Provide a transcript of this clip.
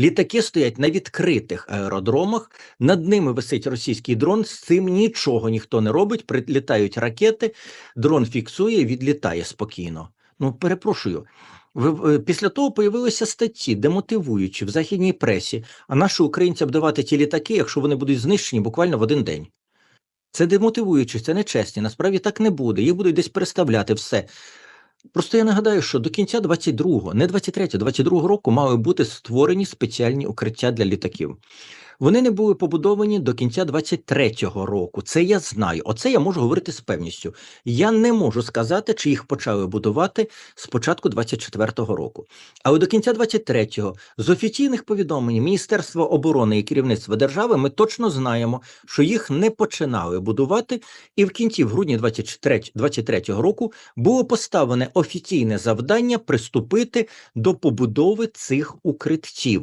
Літаки стоять на відкритих аеродромах, над ними висить російський дрон. З цим нічого ніхто не робить. Прилітають ракети, дрон фіксує, відлітає спокійно. Ну, перепрошую. Е, після того появилися статті, демотивуючі в західній пресі, а наші українці обдавати ті літаки, якщо вони будуть знищені буквально в один день. Це демотивуюче, це нечесні. Насправді так не буде. Їх будуть десь переставляти все. Просто я нагадаю, що до кінця 22-го, не 23-го, 22-го року мали бути створені спеціальні укриття для літаків. Вони не були побудовані до кінця 23-го року. Це я знаю. Оце я можу говорити з певністю. Я не можу сказати, чи їх почали будувати з початку 24-го року. Але до кінця 23-го з офіційних повідомлень Міністерства оборони і керівництва держави ми точно знаємо, що їх не починали будувати, і в кінці в грудні 23 23-го року було поставлене офіційне завдання приступити до побудови цих укриттів.